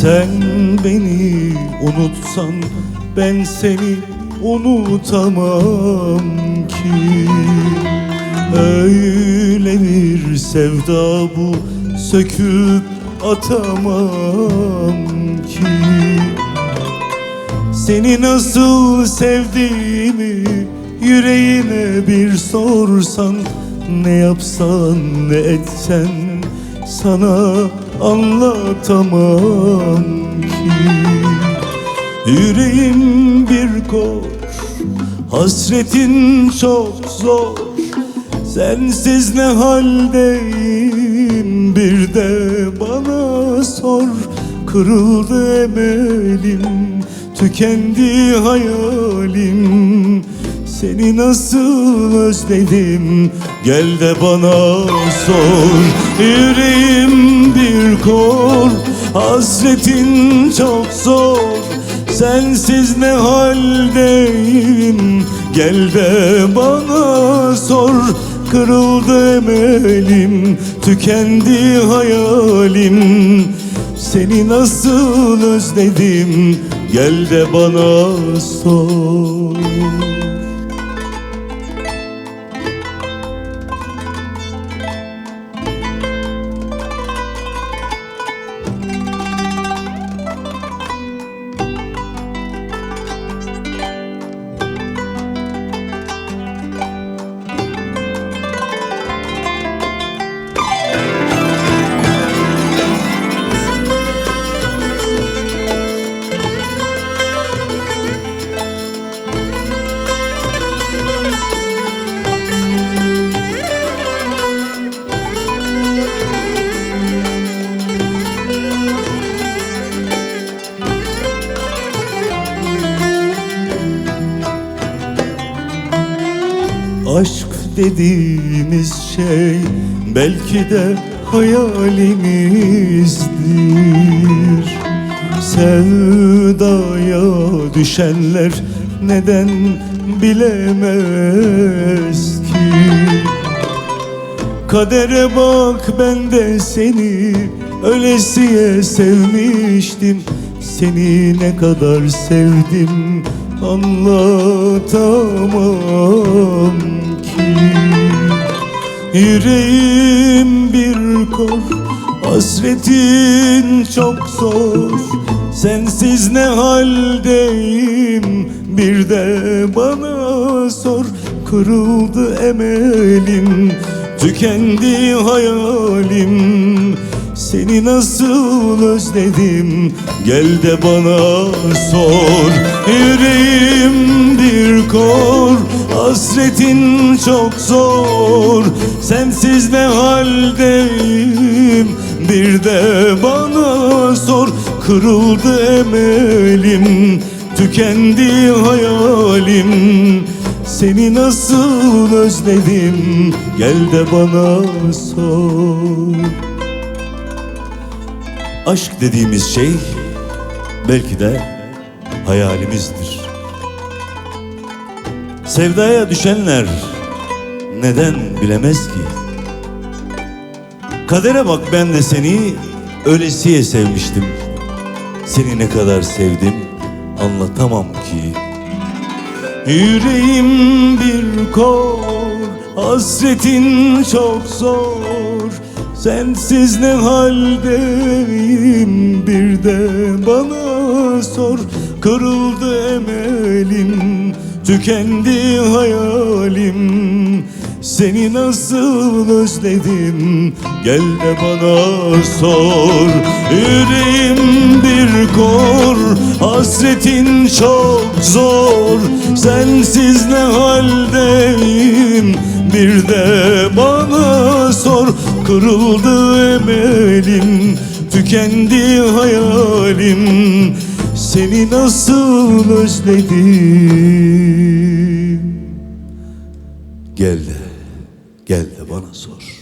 Sen beni unutsan ben seni unutamam ki. Öyle bir sevda bu söküp atamam ki. Seni nasıl sevdiğimi yüreğine bir sorsan Ne yapsan ne etsen sana anlatamam ki. Yüreğim bir kor Hasretin çok zor. Sensiz ne haldeyim? Bir de bana sor. Kırıldı emelim Tükendi hayalim Seni nasıl özledim? Gel de bana sor. Yüreğim bir kor. Hasretin çok zor. Sensiz ne haldeyim? Gel de bana sor. Kırıldı emelim Tükendi hayalim. Seni nasıl özledim? Gel de bana sor dediğimiz şey belki de hayalimizdir. Sevdaya düşenler neden bilemez ki? Kadere bak ben de seni ölesiye sevmiştim. Seni ne kadar sevdim anlatamam Yüreğim bir kor Hasretin çok zor. Sensiz ne haldeyim Bir de bana sor. Kırıldı emelim Tükendi hayalim. Seni nasıl özledim Gel de bana sor. Yüreğim bir kor Hasretin çok zor Sensiz ne haldeyim? Bir de bana sor Kırıldı emelim Tükendi hayalim. Seni nasıl özledim? Gel de bana sor. Aşk dediğimiz şey belki de hayalimizdir. Sevdaya düşenler neden bilemez ki? Kadere bak ben de seni ölesiye sevmiştim. Seni ne kadar sevdim anlatamam ki. Yüreğim bir kor, hasretin çok zor. Sensiz ne haldeyim bir de bana sor. Kırıldı emelim, tükendi hayalim. Seni nasıl özledim? Gel de bana sor. Yüreğim bir kor. Hasretin çok zor. Sensiz ne haldeyim? Bir de bana sor. Kırıldı emelim. Tükendi hayalim Seni nasıl özledim? Gel de, gel de bana sor